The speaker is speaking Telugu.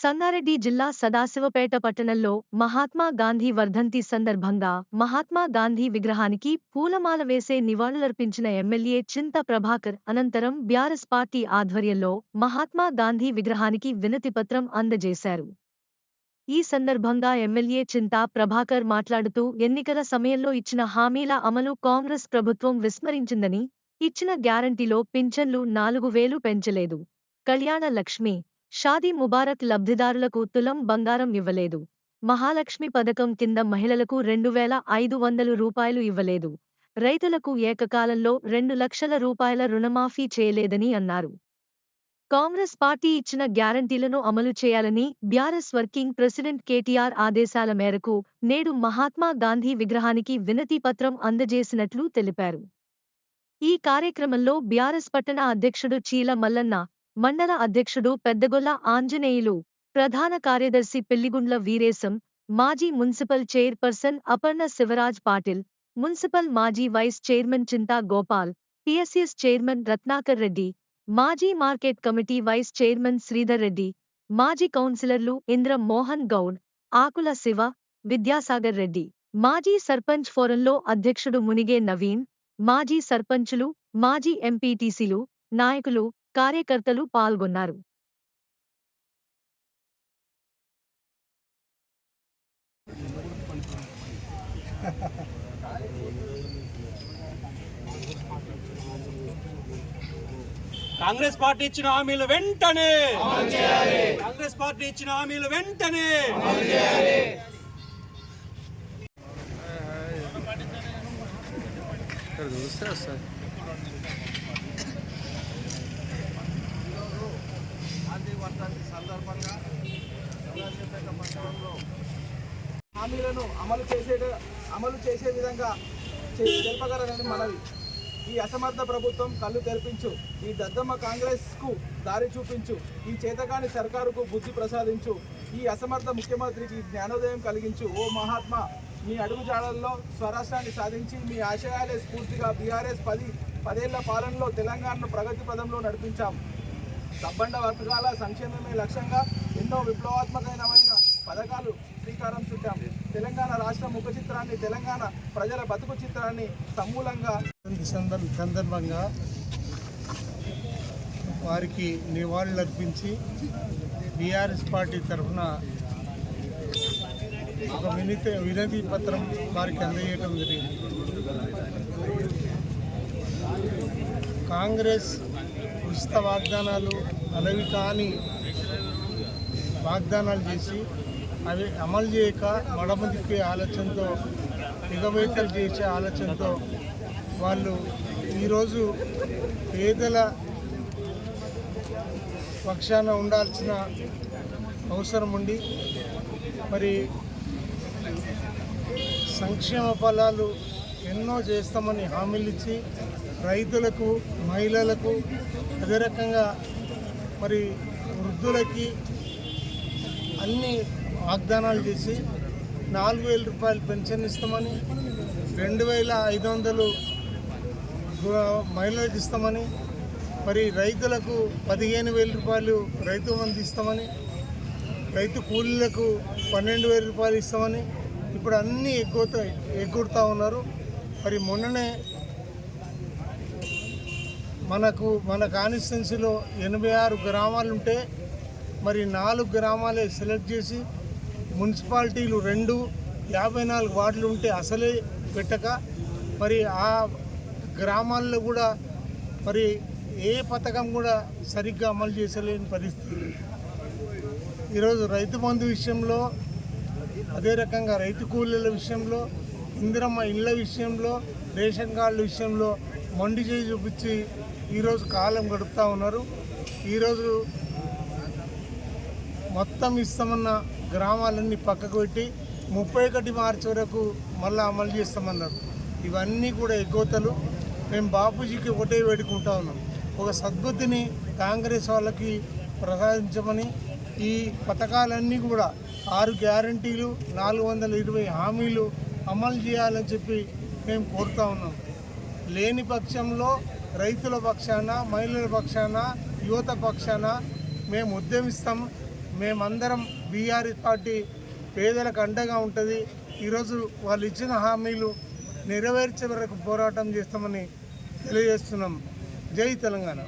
సన్నారెడ్డి జిల్లా సదాశివపేట పట్టణంలో మహాత్మా గాంధీ వర్ధంతి సందర్భంగా మహాత్మా గాంధీ విగ్రహానికి పూలమాల వేసే నివాళులర్పించిన ఎమ్మెల్యే చింత ప్రభాకర్ అనంతరం బ్యారస్ పార్టీ ఆధ్వర్యంలో మహాత్మా గాంధీ విగ్రహానికి వినతిపత్రం అందజేశారు. ఈ సందర్భంగా ఎమ్మెల్యే చింతా ప్రభాకర్ మాట్లాడుతూ ఎన్నికల సమయంలో ఇచ్చిన హామీల అమలు కాంగ్రెస్ ప్రభుత్వం విస్మరించిందని ఇచ్చిన గ్యారంటీలో పింఛన్లు నాలుగు వేలు పెంచలేదు. కళ్యాణ లక్ష్మి షాదీ ముబారక్ లబ్ధిదారులకు తులం బంగారం ఇవ్వలేదు. మహాలక్ష్మి పథకం కింద మహిళలకు రెండు వేల ఐదు వందలు రూపాయలు ఇవ్వలేదు. రైతులకు ఏకకాలంలో రెండు లక్షల రూపాయల రుణమాఫీ చేయలేదని అన్నారు. కాంగ్రెస్ పార్టీ ఇచ్చిన గ్యారంటీలను అమలు చేయాలని బ్యారస్ వర్కింగ్ ప్రెసిడెంట్ కేటీఆర్ ఆదేశాల మేరకు నేడు మహాత్మా గాంధీ విగ్రహానికి వినతి పత్రం అందజేసినట్లు తెలిపారు. ఈ కార్యక్రమంలో బ్యారస్ పట్టణ అధ్యక్షుడు చీల మల్లన్న మండల అధ్యక్షుడు పెద్దగొల్ల ఆంజనేయులు ప్రధాన కార్యదర్శి పెళ్ళిగుండ్ల వీరేశం మాజీ municipal chairperson Aparna Shivraj Patil municipal మాజీ vice chairman Chinta Gopal PSS chairman Ratnakar Reddy మాజీ market committee vice chairman Sridhar Reddy మాజీ కౌన్సిలర్లు ఇంద్ర మోహన్ గౌడ్ ఆకుల శివ విద్యాసాగర్ రెడ్డి. మాజీ సర్పంచ్ ఫోరంలో అధ్యక్షుడు మునిగే నవీన్ మాజీ సర్పంచులు మాజీ ఎంపీటీసీలు నాయకులు కార్యకర్తలు పాల్గొన్నారు. కాంగ్రెస్ పార్టీ ఇచ్చిన హామీలు వెంటనే! కాంగ్రెస్ పార్టీ ఇచ్చిన హామీలు వెంటనే! గాంధీ వర్ధంతి సందర్భంగా చంద్రశేఖర పట్టణంలో హామీలను అమలు చేసే అమలు చేసే విధంగా చే- మనవి. ఈ అసమర్థ ప్రభుత్వం కళ్ళు తెరిపించు. ఈ దద్దమ్మ కాంగ్రెస్కు దారి చూపించు. ఈ చేతకాని సర్కారుకు బుద్ధి ప్రసాదించు. ఈ అసమర్థ ముఖ్యమంత్రికి జ్ఞానోదయం కలిగించు. ఓ మహాత్మా మీ అడుగుజాడల్లో స్వరాష్ట్రాన్ని సాధించి మీ ఆశయాలే స్ఫూర్తిగా బీఆర్ఎస్ పది పదేళ్ళ పాలనలో తెలంగాణను ప్రగతి పదంలో నడిపించాం. సబ్బండ వర్గాల సంక్షేమమే లక్ష్యంగా ఎన్నో విప్లవాత్మకమైన పథకాలు శ్రీకారం చూద్దాం. తెలంగాణ రాష్ట్ర ముఖ చిత్రాన్ని తెలంగాణ ప్రజల బతుకు చిత్రాన్ని సమూలంగా సందర్భ సందర్భంగా వారికి నివాళులర్పించి బీఆర్ఎస్ పార్టీ తరఫున ఒక వినీత వినతి పత్రం వారికి అందజేయటం జరిగింది. కాంగ్రెస్ ఉచిత వాగ్దానాలు అలవి కాని వాగ్దానాలు చేసి అవి అమలు చేయక మడమ ఆలోచనతో ఎగవేతలు చేసే ఆలోచనతో వాళ్ళు ఈరోజు పేదల పక్షాన ఉండాల్సిన అవసరం ఉండి మరి సంక్షేమ ఫలాలు ఎన్నో చేస్తామని హామీలు ఇచ్చి రైతులకు మహిళలకు అదే రకంగా మరి వృద్ధులకి అన్ని వాగ్దానాలు చేసి నాలుగు వేల రూపాయలు పెన్షన్ ఇస్తామని రెండు వేల ఐదు వందలు గు- మహిళలకు ఇస్తామని మరి రైతులకు పదిహేను వేల రూపాయలు రైతు మంది ఇస్తామని రైతు కూలీలకు పన్నెండు వేల రూపాయలు ఇస్తామని ఇప్పుడు అన్నీ ఎగ్గుతా ఎగ్గొడుతూ ఉన్నారు. మరి మొన్ననే మనకు మన కాన్స్టిట్యున్సీలో ఎనభై ఆరు గ్రామాలు ఉంటే మరి నాలుగు గ్రామాలే సెలెక్ట్ చేసి మున్సిపాలిటీలు రెండు యాభై నాలుగు వార్డులు ఉంటే అసలే పెట్టక మరి ఆ గ్రామాల్లో కూడా మరి ఏ పథకం కూడా సరిగ్గా అమలు చేసలేని పరిస్థితి. ఈరోజు రైతు బంధు విషయంలో అదే రకంగా రైతు కూలీల విషయంలో ఇందిరమ్మ ఇళ్ళ విషయంలో రేషన్ కార్డుల విషయంలో మొండి చేయి చూపించి ఈరోజు కాలం గడుపుతూ ఉన్నారు. ఈరోజు మొత్తం ఇస్తామన్న గ్రామాలన్నీ పక్కకు పెట్టి ముప్పై ఒకటి మార్చి వరకు మళ్ళీ అమలు చేస్తామన్నారు. ఇవన్నీ కూడా ఎగ్గోతలు మేము బాపూజీకి ఒకటే వేడుకుంటా ఉన్నాం. ఒక సద్బుద్ధిని కాంగ్రెస్ వాళ్ళకి ప్రసాదించమని ఈ పథకాలన్నీ కూడా ఆరు గ్యారంటీలు నాలుగు వందల ఇరవై హామీలు అమలు చేయాలని చెప్పి మేము కోరుతా ఉన్నాం. లేని పక్షంలో రైతుల పక్షాన మహిళల పక్షాన యువత పక్షాన మేము ఉద్యమిస్తాం. మేమందరం బీఆర్ఎస్ పార్టీ పేదలకు అండగా ఉంటుంది. ఈరోజు వాళ్ళు ఇచ్చిన హామీలు నెరవేర్చే వరకు పోరాటం చేస్తామని తెలియజేస్తున్నాం. జై తెలంగాణ.